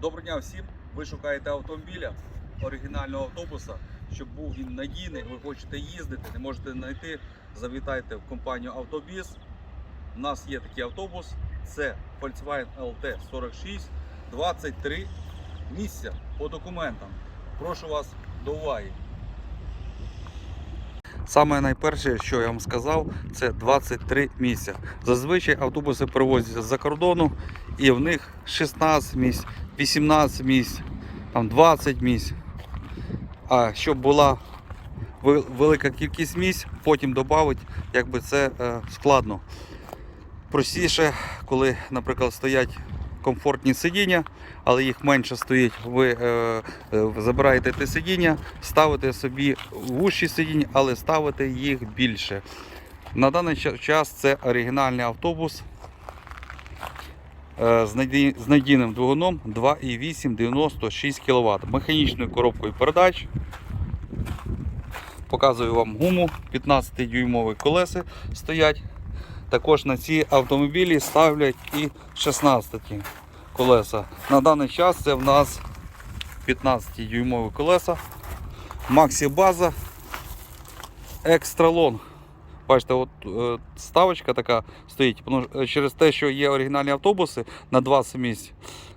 Доброго дня всім! Ви шукаєте автомобіля, оригінального автобуса, щоб був він надійний, ви хочете їздити, не можете знайти, завітайте в компанію Автобіс. У нас є такий автобус, це Volkswagen LT 46, 23 місця по документам. Прошу вас до уваги. Саме найперше, що я вам сказав, це 23 місця. Зазвичай автобуси привозяться з-за кордону і в них 16 місць, 18 місць, там 20 місць. А щоб була велика кількість місць, потім додати, якби це е, складно. Простіше, коли, наприклад, стоять комфортні сидіння, але їх менше стоїть, ви е, е, забираєте те сидіння, ставите собі вущі сидіння, але ставите їх більше. На даний час це оригінальний автобус е, з наді- надійним двигуном 2,8 96 кВт, механічною коробкою передач. Показую вам гуму, 15-дюймові колеса стоять. Також на ці автомобілі ставлять і 16 колеса. На даний час це в нас 15-дюймові колеса. Максі база Екстра Лонг. Бачите, от е, ставочка така стоїть. Е, через те, що є оригінальні автобуси на 20 місць,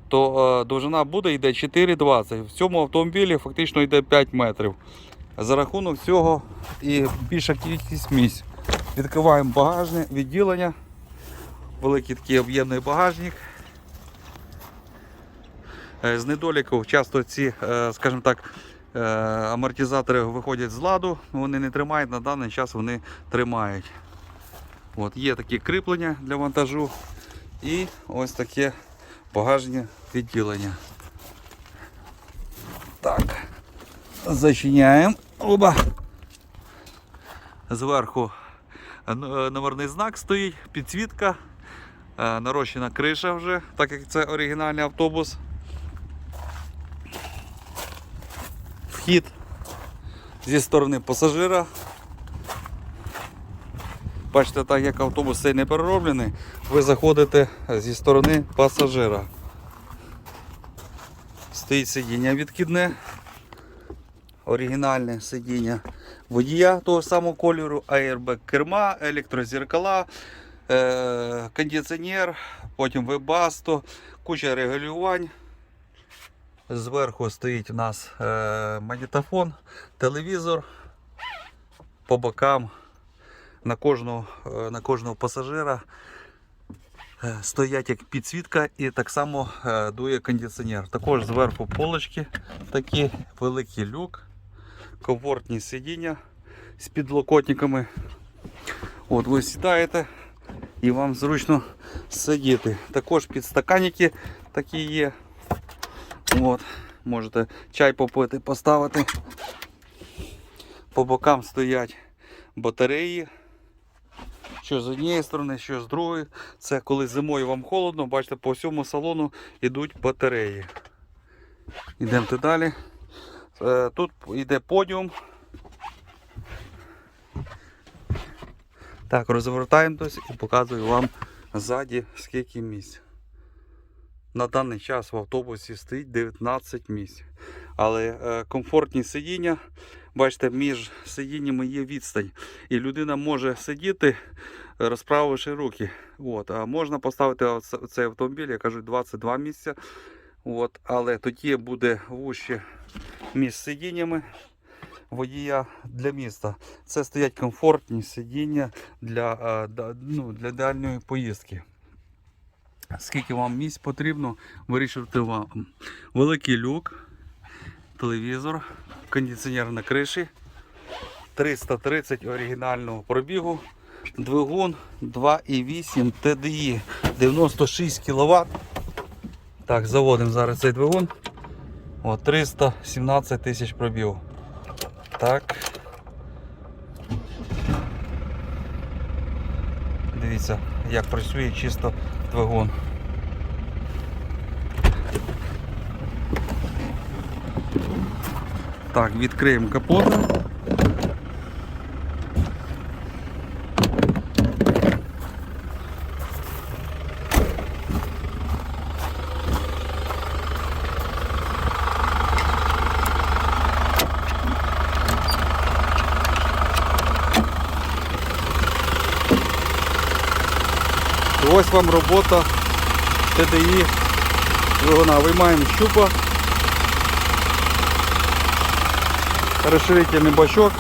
то е, довжина буде йде 4,20. В цьому автомобілі фактично йде 5 метрів. За рахунок цього і більша кількість місць. Відкриваємо багажне відділення. Великий такий об'ємний багажник. Е, З недоліків часто ці, е, скажімо так, е, амортизатори виходять з ладу, вони не тримають, на даний час вони тримають. От, є такі кріплення для вантажу і ось таке багажне відділення. Так, зачиняємо. Оба. Зверху номерний знак стоїть, підсвітка, е, нарощена криша вже, так як це оригінальний автобус. Вхід зі сторони пасажира. Бачите, так як автобус цей не перероблений, ви заходите зі сторони пасажира. Стоїть сидіння відкидне, оригінальне сидіння водія того самого кольору, аербек керма, електрозеркала, е- кондиціонер, потім вебасто, куча регулювань. Зверху стоїть у нас е- магнітофон, телевізор по бокам на кожного, е, на кожного пасажира е, стоять як підсвітка і так само е, дує кондиціонер. Також зверху полочки, такі великий люк, комфортні сидіння з підлокотниками. От ви сідаєте і вам зручно сидіти. Також підстаканники такі є. От, можете чай попити, поставити. По бокам стоять батареї. Що з однієї сторони, що з другої. Це коли зимою вам холодно, бачите, по всьому салону йдуть батареї. Йдемо далі. Е, Тут йде подіум. Так, розвертаємось і показую вам ззаді скільки місць. На даний час в автобусі стоїть 19 місць. Але е, комфортні сидіння, бачите, між сидіннями є відстань. І людина може сидіти, розправивши руки. От. А можна поставити цей автомобіль, я кажу, 22 місця. От. Але тоді буде вуще між сидіннями водія для міста. Це стоять комфортні сидіння для, е, ну, для дальньої поїздки. Скільки вам місць потрібно, вирішувати вам. Великий люк, телевізор, кондиціонер на криші, 330 оригінального пробігу, двигун 2,8 TDI 96 кВт. Так, заводимо зараз цей двигун. О, 317 тисяч пробігу. Так. Дивіться, як працює чисто двигун. Так, відкриємо капот. Ось вам робота TDI двигуна. Виймаємо щупа. Розширительний бачок.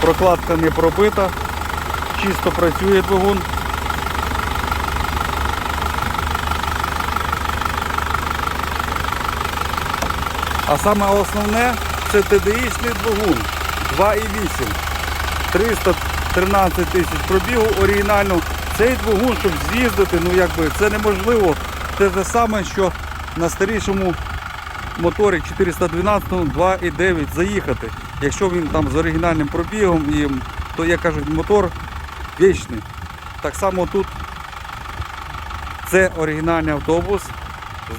Прокладка не пробита, чисто працює двигун. А саме основне це TDI-шний двигун 2,8. 313 тисяч пробігу оригінально. Цей двигун, щоб з'їздити, ну якби це неможливо. Те ж саме, що на старішому моторі 412 2,9 заїхати. Якщо він там з оригінальним пробігом, і, то як кажуть, мотор вічний. Так само тут це оригінальний автобус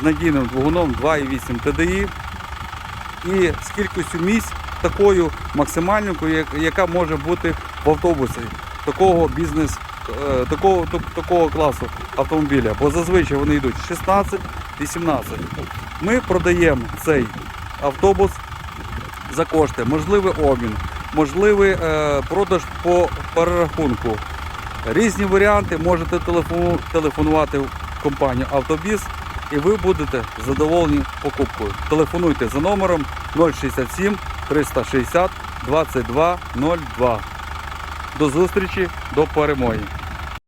з надійним двигуном 2,8 TDI і з кількістю місць такою максимальною, як- яка може бути в автобусі такого бізнес, е, такого, так- такого класу автомобіля. Бо зазвичай вони йдуть 16-18. Ми продаємо цей автобус за кошти, можливий обмін, можливий е, продаж по перерахунку. Різні варіанти можете телефонувати в компанію Автобіз і ви будете задоволені покупкою. Телефонуйте за номером 067 360 22 02. До зустрічі, до перемоги!